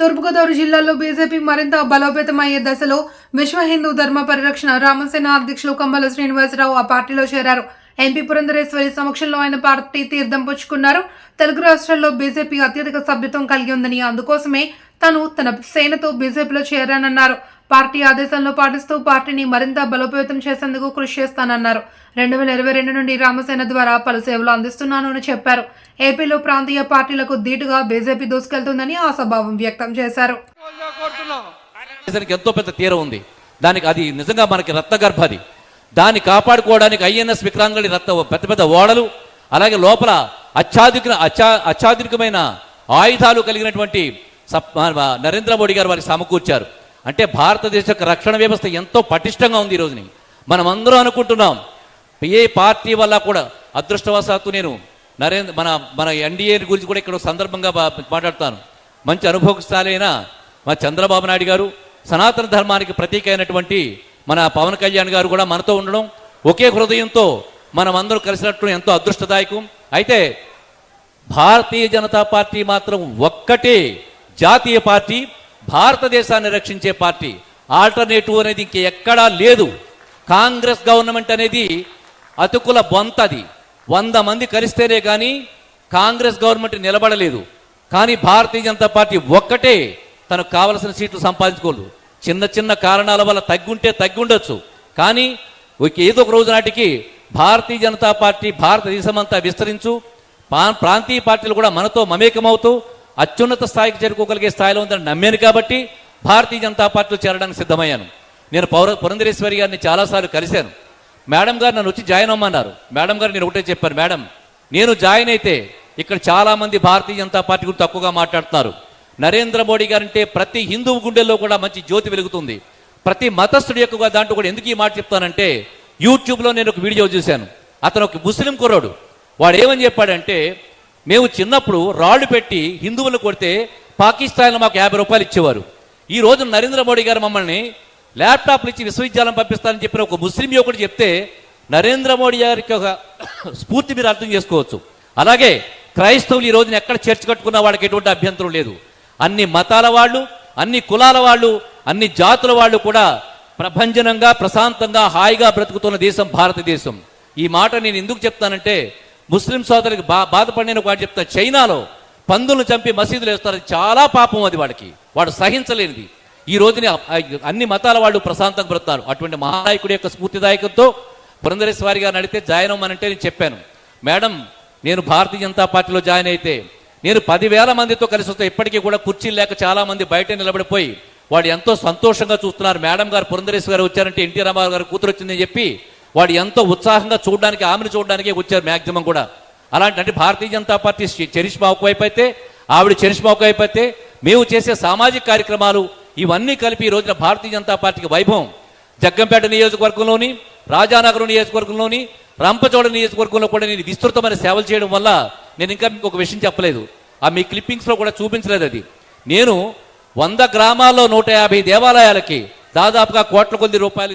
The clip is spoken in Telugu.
తూర్పుగోదావరి జిల్లాలో బీజేపీ మరింత బలోపేతమయ్యే దశలో విశ్వ హిందూ ధర్మ పరిరక్షణ రామసేన అధ్యక్షులు కంబల శ్రీనివాసరావు ఆ పార్టీలో చేరారు. ఎంపీ పురంధరేశ్వరి సమక్షంలో ఆయన పార్టీ తీర్థం పుచ్చుకున్నారు. తెలుగు రాష్ట్రాల్లో బీజేపీ అత్యధిక సభ్యత్వం కలిగి ఉందని అందుకోసమే తను తన సేనతో బీజేపీలో చేరానన్నారు. పార్టీ ఆదేశాలను పాటిస్తూ పార్టీని మరింత బలోపేతం చేసేందుకు కృషి చేస్తానన్నారు. రెండు వేల ఇరవై రెండు నుండి రామసేన ద్వారా పలు సేవలు అందిస్తున్నాను అని చెప్పారు. ఏపీలో ప్రాంతీయ పార్టీలకు ధీటుగా బీజేపీ దూసుకెళ్తుందని ఆశాభావం వ్యక్తం చేశారు. ఎంతో పెద్ద తీరం ఉంది. దానికి అది నిజంగా మనకి రత్నగర్భ గర్భది దాన్ని కాపాడుకోవడానికి ఐఎన్ఎస్ విక్రాంగళి రత్న పెద్ద పెద్ద ఓడలు అలాగే లోపల అత్యాధునిక అత్యా అత్యాధునికమైన ఆయుధాలు కలిగినటువంటి నరేంద్ర మోడీ గారు వారికి సమకూర్చారు. అంటే భారతదేశ రక్షణ వ్యవస్థ ఎంతో పటిష్టంగా ఉంది ఈ రోజుని. మనం అందరం అనుకుంటున్నాం. ఏ పార్టీ వల్ల కూడా అదృష్టవశాత్తు నేను నరేంద్ర మన మన ఎన్డీఏ గురించి కూడా ఇక్కడ సందర్భంగా మాట్లాడతాను. మంచి అనుభవశాలైన మా చంద్రబాబు నాయుడు గారు సనాతన ధర్మానికి ప్రతీక అయినటువంటి మన పవన్ కళ్యాణ్ గారు కూడా మనతో ఉండడం ఒకే హృదయంతో మనం అందరూ కలిసినట్టు ఎంతో అదృష్టదాయకం. అయితే భారతీయ జనతా పార్టీ మాత్రం ఒక్కటే జాతీయ పార్టీ భారతదేశాన్ని రక్షించే పార్టీ. ఆల్టర్నేటివ్ అనేది ఇంక ఎక్కడా లేదు. కాంగ్రెస్ గవర్నమెంట్ అనేది అతుకుల బొంతది వంద మంది కలిస్తేనే కానీ కాంగ్రెస్ గవర్నమెంట్ నిలబడలేదు. కానీ భారతీయ జనతా పార్టీ ఒక్కటే తనకు కావలసిన సీట్లు సంపాదించుకోలేదు. చిన్న చిన్న కారణాల వల్ల తగ్గుంటే తగ్గుండొచ్చు. కానీ ఒక ఏదో ఒక రోజు నాటికి భారతీయ జనతా పార్టీ భారతదేశం అంతా విస్తరించు ప్రాంతీయ పార్టీలు కూడా మనతో మమేకమవుతూ అత్యున్నత స్థాయికి చేరుకోగలిగే స్థాయిలో ఉందని నమ్మాను కాబట్టి భారతీయ జనతా పార్టీలో చేరడానికి సిద్ధమయ్యాను. నేను పౌర పురంధరేశ్వరి గారిని చాలాసార్లు కలిశాను. మేడం గారు నన్ను వచ్చి జాయిన్ అమ్మన్నారు మేడం గారు నేను ఒకటే చెప్పాను మేడం నేను జాయిన్ అయితే ఇక్కడ చాలామంది భారతీయ జనతా పార్టీ గురించి తక్కువగా మాట్లాడుతున్నారు. నరేంద్ర మోడీ గారంటే ప్రతి హిందువు గుండెల్లో కూడా మంచి జ్యోతి వెలుగుతుంది. ప్రతి మతస్థుడి యొక్క దాంట్లో కూడా ఎందుకు ఈ మాట చెప్తానంటే యూట్యూబ్లో నేను ఒక వీడియో చూశాను. అతను ఒక ముస్లిం కుర్రాడు. వాడు ఏమని చెప్పాడంటే మేము చిన్నప్పుడు రాళ్ళు పెట్టి హిందువులు కొడితే పాకిస్తాన్లో మాకు యాభై రూపాయలు ఇచ్చేవారు. ఈ రోజు నరేంద్ర మోడీ గారు మమ్మల్ని ల్యాప్టాప్లు ఇచ్చి విశ్వవిద్యాలయం పంపిస్తానని చెప్పిన ఒక ముస్లిం యువకుడు చెప్తే నరేంద్ర మోడీ గారికి ఒక స్ఫూర్తి మీరు అర్థం చేసుకోవచ్చు. అలాగే క్రైస్తవులు ఈ రోజున ఎక్కడ చర్చ్ కట్టుకున్న వాళ్ళకి ఎటువంటి అభ్యంతరం లేదు. అన్ని మతాల వాళ్ళు అన్ని కులాల వాళ్ళు అన్ని జాతుల వాళ్ళు కూడా ప్రభంజనంగా ప్రశాంతంగా హాయిగా బ్రతుకుతున్న దేశం భారతదేశం. ఈ మాట నేను ఎందుకు చెప్తానంటే ముస్లిం సోదరికి బా బాధపడిన వాడు చెప్తా చైనాలో పందులను చంపి మసీదులు వేస్తారు. చాలా పాపం అది వాడికి. వాడు సహించలేనిది. ఈ రోజున అన్ని మతాల వాళ్ళు ప్రశాంతంగా బ్రతారు అటువంటి మహానాయకుడి యొక్క స్ఫూర్తిదాయకంతో పురంధరేశ్వరి గారు అడిగితే జాయిన్ అవ్వమనంటే నేను చెప్పాను. మేడం నేను భారతీయ జనతా పార్టీలో జాయిన్ అయితే నేను పదివేల మందితో కలిసి వస్తే ఇప్పటికీ కూడా కుర్చీలు లేక చాలామంది బయట నిలబడిపోయి వాడు ఎంతో సంతోషంగా చూస్తున్నారు. మేడం గారు పురంధరేశ్వరి గారు వచ్చారంటే ఎన్టీ రామారావు గారు కూతురు వచ్చిందని చెప్పి వాడు ఎంతో ఉత్సాహంగా చూడడానికి ఆమెను చూడడానికి వచ్చారు మ్యాక్సిమం కూడా. అలాంటి అంటే భారతీయ జనతా పార్టీ చరిష్మా ఒకవైపు అయితే ఆవిడ చరిష్మా ఒకవైపు అయితే మేము చేసే సామాజిక కార్యక్రమాలు ఇవన్నీ కలిపి ఈ రోజున భారతీయ జనతా పార్టీకి వైభవం. జగ్గంపేట నియోజకవర్గంలోని రాజానగరం నియోజకవర్గంలోని రంపచోడ నియోజకవర్గంలో కూడా నేను విస్తృతమైన సేవలు చేయడం వల్ల నేను ఇంకా మీకు ఒక విషయం చెప్పలేదు. ఆ మీ క్లిప్పింగ్స్లో కూడా చూపించలేదు అది. నేను వంద గ్రామాల్లో నూట యాభై దేవాలయాలకి దాదాపుగా కోట్ల కొద్ది రూపాయలు